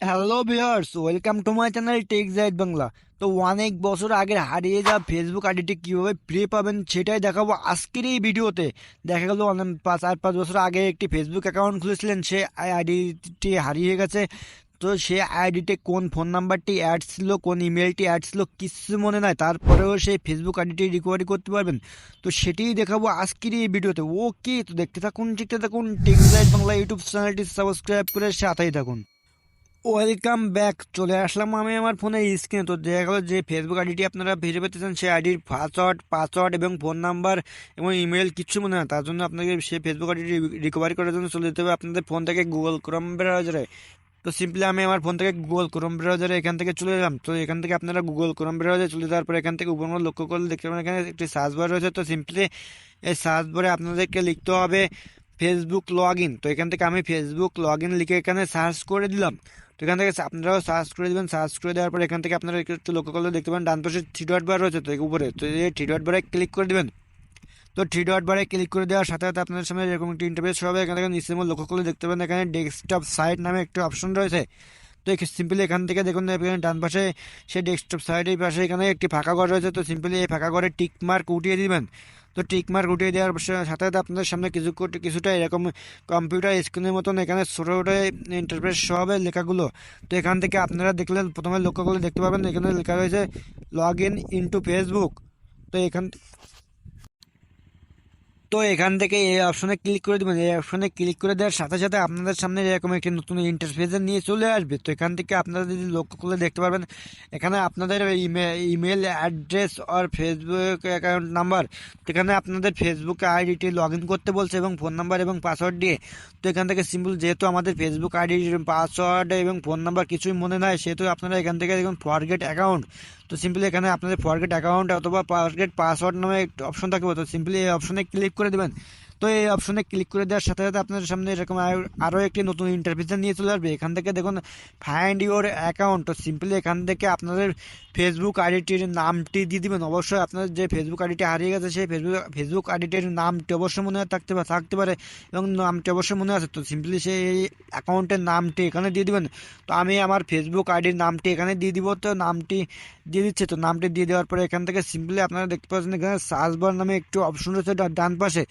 Hello viewers welcome to my channel tech জাইড Bangla তো অনেক বছর আগে হারিয়ে যাওয়া ফেসবুক আইডিটি কীভাবে ফ্রি পাবেন সেটাই দেখাবো আজকের এই ভিডিওতে। দেখা গেল অনেক পাঁচ আট পাঁচ বছর আগে একটি ফেসবুক অ্যাকাউন্ট খুলেছিলেন সে আইডিটি হারিয়ে গেছে। তো সে আইডিতে কোন ফোন নাম্বারটি অ্যাড ছিল, কোন ইমেলটি অ্যাড ছিল, কিছু মনে নাই। তারপরেও সেই ফেসবুক আইডিটি রিকভারি করতে পারবেন। তো সেটিই দেখাবো আজকের এই ভিডিওতে। ওকে তো দেখতে থাকুন দেখতে থাকুন টেক বাংলা ইউটিউব চ্যানেলটি সাবস্ক্রাইব করে সাথেই থাকুন। ওয়েলকাম ব্যাক চলে আসলাম আমি আমার ফোনের স্ক্রিনে তো দেখা গেলো যে ফেসবুক আইডিটি আপনারা ফিরে পেতে চান সেই আইডির পাসওয়ার্ড পাসওয়ার্ড এবং ফোন নাম্বার এবং ইমেল কিছু মনে হয় তার জন্য আপনাকে সেই ফেসবুক আইডিটি রিকভারি করার জন্য চলে যেতে হবে আপনাদের ফোন থেকে গুগল ক্রোম ব্রাউজারে তো সিম্পলি আমি আমার ফোন থেকে গুগল ক্রোম ব্রাউজারে এখান থেকে চলে এলাম। তো এখান থেকে আপনারা গুগল ক্রোম ব্রাউজারে চলে যাওয়ার পর এখান থেকে উপর লক্ষ্য করলে দেখতে পাবেন এখানে একটি সার্চ বার রয়েছে। তো সিম্পলি এই সার্চ বারে আপনাদেরকে লিখতে হবে ফেসবুক লগ ইন তো এখান থেকে আমি ফেসবুক লগ ইন লিখে এখানে সার্চ করে দিলাম। তো এখান থেকে আপনারাও সার্চ করে দেবেন সার্চ করে দেওয়ার পর এখান থেকে আপনারা একটু লক্ষ্য করলে দেখতে পাবেন ডান পাশে থ্রি ডট বার রয়েছে তো উপরে। তো এই থ্রি ডট বারে ক্লিক করে দেবেন। তো থ্রি ডট বারে ক্লিক করে দেওয়ার সাথে সাথে আপনাদের সামনে এরকম একটি ইন্টারফেস হবে। এখান থেকে মধ্যে লক্ষ্য করলে দেখতে পাবেন এখানে ডেস্কটপ সাইট নামে একটি অপশন রয়েছে। তো সিম্পলি এখান থেকে দেখুন, এখানে ডান পাশে সেই ডেস্কটপ সাইডের পাশে এখানে একটি ফাঁকা ঘর রয়েছে। তো সিম্পলি এই ফাঁকা ঘরে টিক মার্ক উঠিয়ে দিবেন। তো টিকমার্ক উঠিয়ে দেওয়ার সাথে সাথে আপনাদের সামনে কিছু কিছুটা এরকম কম্পিউটার স্ক্রিনের মতন এখানে ছোটো ছোটো ইন্টারপ্রেস হবে লেখাগুলো। তো এখান থেকে আপনারা দেখলে প্রথমে লক্ষ্য করলে দেখতে পাবেন এখানে লেখা রয়েছে লগ ইন ইন্টু ফেসবুক তো এখান তো এখান থেকে এই অপশনে ক্লিক করে দেবেন। এই অপশনে ক্লিক করে দেওয়ার সাথে সাথে আপনাদের সামনে এরকম একটি নতুন ইন্টারফেসে নিয়ে চলে আসবে। তো এখান থেকে আপনারা যদি লক্ষ্য করলে দেখতে পারবেন, এখানে আপনাদের ইমেল অ্যাড্রেস আর ফেসবুক অ্যাকাউন্ট নাম্বার তো এখানে আপনাদের ফেসবুক আইডিটি লগ করতে বলছে এবং ফোন নাম্বার এবং পাসওয়ার্ড দিয়ে। তো এখান থেকে সিম্পল যেহেতু আমাদের ফেসবুক আইডির পাসওয়ার্ড এবং ফোন নাম্বার কিছুই মনে নাই, সেহেতু আপনারা এখান থেকে দেখুন ফরগেট অ্যাকাউন্ট তো সিম্পলি এখানে আপনাদের ফরগেট অ্যাকাউন্ট অথবা ফরগেট পাসওয়ার্ড নামে অপশন থাকবে। তো সিম্পলি এই অপশনে ক্লিক করে দেবেন। তো এই অপশনে ক্লিক করে দেওয়ার সাথে সাথে আপনাদের সামনে এরকম আরও একটি নতুন ইন্টারফেস নিয়ে চলে আসবে। এখান থেকে দেখুন ফাইন্ড ইউর অ্যাকাউন্ট সিম্পলি এখান থেকে আপনাদের ফেসবুক আইডিটির নামটি দিয়ে দিবেন। অবশ্যই আপনাদের যে ফেসবুক আইডিটি হারিয়ে গেছে, সেই ফেসবুক ফেসবুক আইডিটির নামটি অবশ্যই মনে থাকতে পারে থাকতে পারে এবং নামটি অবশ্যই মনে আছে। তো সিম্পলি সেই অ্যাকাউন্টের নামটি এখানে দিয়ে দিবেন। তো আমি আমার ফেসবুক আইডির নামটি এখানে দিয়ে দিব। তো নামটি দিয়ে দিচ্ছে। তো নামটি দিয়ে দেওয়ার পরে এখান থেকে সিম্পলি আপনারা দেখতে পাচ্ছেন এখানে সার্চ বার নামে একটু অপশন রয়েছে। ডান পাশে।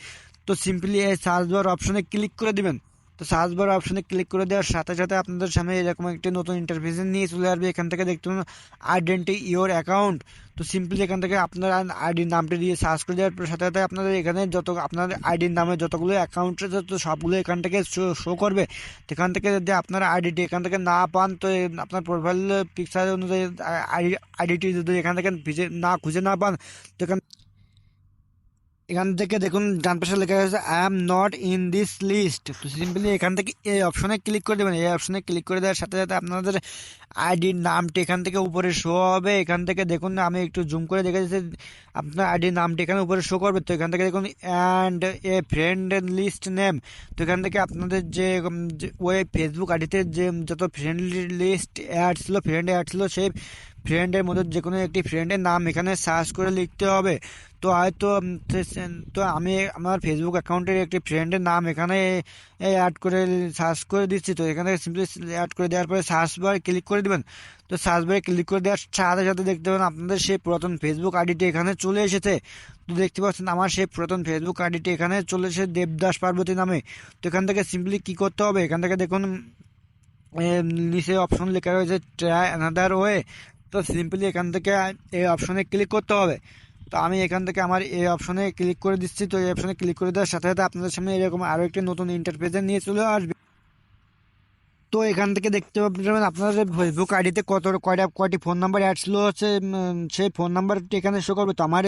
তো সিম্পলি এই সার্চ বার অপশনে ক্লিক করে দিবেন। তো সার্চ বার অপশনে ক্লিক করে দেওয়ার সাথে সাথে আপনাদের সামনে এরকম একটি নতুন ইন্টারফেস নিয়ে চলে আসবে। এখান থেকে দেখতে পাবেন আইডেন্টি ইওর অ্যাকাউন্ট তো সিম্পলি এখান থেকে আপনার আইডির নামটি দিয়ে সার্চ করে দেওয়ার সাথে সাথে আপনাদের এখানে যত আপনাদের আইডির নামে যতগুলো অ্যাকাউন্ট রয়েছে, তো সবগুলো এখান থেকে শো করবে। এখান থেকে যদি আপনার আইডিটি এখান থেকে না পান, তো আপনার প্রোফাইল পিকচার অনুযায়ী আইডিটি যদি এখান থেকে না, খুঁজে না পান, তো এখান এখান থেকে দেখুন, ডান পাশে লেখা আছে I am not in this list simply এখান থেকে এই অপশনে ক্লিক করে দেবেন। এই অপশনে ক্লিক করে দেওয়ার সাথে সাথে আপনাদের আইডির নামটি এখান থেকে উপরে শো হবে। এখান থেকে দেখুন, আমি একটু জুম করে দেখে যাচ্ছি আপনার আইডির নামটি এখানে উপরে শো করবে। তো এখান থেকে দেখুন and a friend list name তো এখান থেকে আপনাদের যে ওই ফেসবুক আইডিতে যে, যত ফ্রেন্ড লিস্ট অ্যাড ছিল ফ্রেন্ড অ্যাড ছিল, সেই ফ্রেন্ডের মধ্যে যে কোনো একটি ফ্রেন্ডের নাম এখানে সার্চ করে লিখতে হবে। তো হয়তো তো আমি আমার ফেসবুক অ্যাকাউন্টের একটি ফ্রেন্ডের নাম এখানে অ্যাড করে সার্চ করে দিচ্ছি। তো এখানে সিম্পলি অ্যাড করে দেওয়ার পরে সার্চ বারে ক্লিক করে দেবেন। তো সার্চ বারে ক্লিক করে দেওয়ার সাথে সাথে দেখতে পাবেন আপনাদের সেই পুরাতন ফেসবুক আইডিটি এখানে চলে এসেছে। তো দেখতে পাচ্ছেন আমার সেই পুরাতন ফেসবুক আইডিটি এখানে চলে এসেছে দেবদাস পার্বতী নামে। তো এখান থেকে সিম্পলি কী করতে হবে? এখান থেকে দেখুন নিচে অপশন লেখা রয়েছে ট্রাই অ্যানাদার ওয়ে তো সিম্পলি এখান থেকে এই অপশনে ক্লিক করতে হবে। তো আমি এখান থেকে আমার এই অপশনে ক্লিক করে দিচ্ছি। তো এই অপশনে ক্লিক করে দেওয়ার সাথে সাথে আপনাদের সামনে এরকম আরও একটি নতুন ইন্টারফেসে নিয়ে চলে আসবে। তো এখান থেকে দেখতে পাবেন আপনাদের ফেসবুক আইডিতে কত কয়টা, কয়টি ফোন নাম্বার অ্যাড ছিল হচ্ছে সেই ফোন নাম্বারটি এখানে শো করবে। তো আমার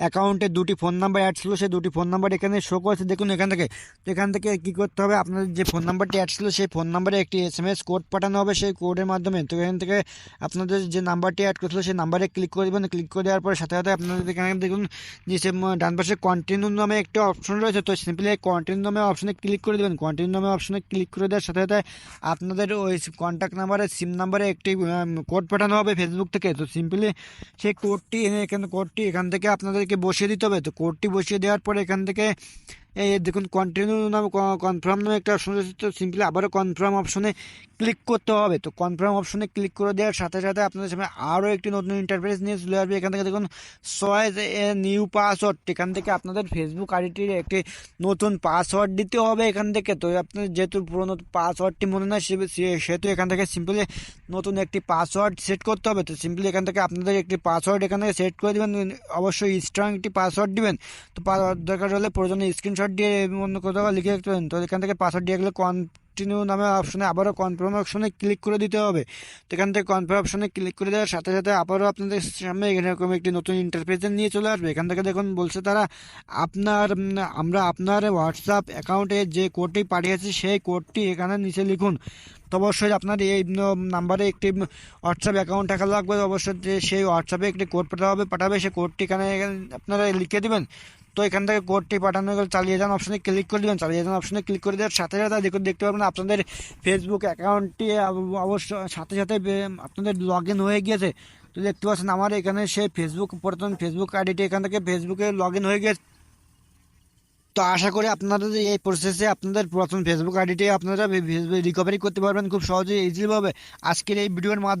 অ্যাকাউন্টে দুটি ফোন নাম্বার অ্যাড ছিল, সেই দুটি ফোন নাম্বার এখানে শো করেছে। দেখুন এখান থেকে, তো এখান থেকে কী করতে হবে? আপনাদের যে ফোন নাম্বারটি অ্যাড ছিল, সেই ফোন নাম্বারে একটি এস এম এস কোড পাঠানো হবে সেই কোডের মাধ্যমে। তো এখান থেকে আপনাদের যে নাম্বারটি অ্যাড করেছিল, সেই নাম্বারে ক্লিক করে দেবেন। ক্লিক করে দেওয়ার পরে সাথে সাথে আপনাদের এখানে দেখুন যে সে ডান পাশে কন্টিনিউ নামে একটা অপশন রয়েছে। তো সিম্পলি কন্টিনিউ নামে অপশনে ক্লিক করে দেবেন। কন্টিনিউ নামে অপশনে ক্লিক করে দেওয়ার সাথে সাথে আপনাদের ওই কন্ট্যাক্ট নাম্বারে সিম নাম্বারে একটি কোড পাঠানো হবে ফেসবুক থেকে। তো সিম্পলি সেই কোডটি এনে এখানে কোডটি এখান থেকে আপনাদেরকে বসিয়ে দিতে হবে। তো কোডটি বসিয়ে দেওয়ার পরে এখান থেকে দেখুন কন্টিনিউ নামে কনফার্ম নামে একটা অপশন তো সিম্পলি আবারও কনফার্ম অপশনে ক্লিক করতে হবে। তো কনফার্ম অপশনে ক্লিক করে দেওয়ার সাথে সাথে আপনাদের সামনে আরও একটি নতুন ইন্টারফেস নিয়ে চলে আসবে। এখান থেকে দেখুন চয়েস নিউ পাসওয়ার্ড এখান থেকে আপনাদের ফেসবুক আইডিটির একটি নতুন পাসওয়ার্ড দিতে হবে এখান থেকে। তো আপনার যেহেতু পুরোনো পাসওয়ার্ডটি মনে না সে- সে- সেহেতু এখান থেকে সিম্পলি নতুন একটি পাসওয়ার্ড সেট করতে হবে। তো সিম্পলি এখান থেকে আপনাদের একটি পাসওয়ার্ড এখান থেকে সেট করে দেবেন, অবশ্যই স্ট্রং একটি পাসওয়ার্ড দিবেন। তো দরকার হলে প্রয়োজনে স্ক্রিনশট দিয়ে অন্য কোথাও লিখে রাখতে পারেন। তো এখান থেকে পাসওয়ার্ড দিয়ে গেলে কন্টিনিউ নামে অপশনে আবারও কনফার্ম অপশনে ক্লিক করে দিতে হবে। তো এখান থেকে কনফার্ম অপশনে ক্লিক করে দেওয়ার সাথে সাথে আবারও আপনাদের সামনে এরকম একটি নতুন ইন্টারফেস নিয়ে চলে আসবে। এখান থেকে দেখুন, বলছে তারা, আপনার আমরা আপনার হোয়াটসঅ্যাপ অ্যাকাউন্টে যে কোডটি পাঠিয়েছি, সেই কোডটি এখানে নিচে লিখুন। তো অবশ্যই আপনার এই নাম্বারে একটি হোয়াটসঅ্যাপ অ্যাকাউন্ট থাকা লাগবে। অবশ্যই সেই হোয়াটসঅ্যাপে একটি কোড পাঠাবে পাঠাবে, সেই কোডটি এখানে আপনারা লিখে দেবেন। তো এখান থেকে কোডটি পাঠানো গেলে চালিয়ে যান অপশনে ক্লিক করে দেবেন। চালিয়ে যান অপশনে ক্লিক করে দেওয়ার সাথে সাথে দেখুন, দেখতে পাবেন আপনাদের ফেসবুক অ্যাকাউন্টটি অবশ্য সাথে সাথে আপনাদের লগ হয়ে গিয়েছে। তো দেখতে পাচ্ছেন আমার এখানে সেই ফেসবুক প্রথম ফেসবুক আইডিটি এখান থেকে ফেসবুকে লগ হয়ে গেছে তো আশা করি আপনাদের এই প্রসেসে আপনাদের প্রথম ফেসবুক আইডিটি আপনারা রিকভারি করতে পারবেন খুব সহজে ইজিভাবে আজকের এই ভিডিওর মাধ্যমে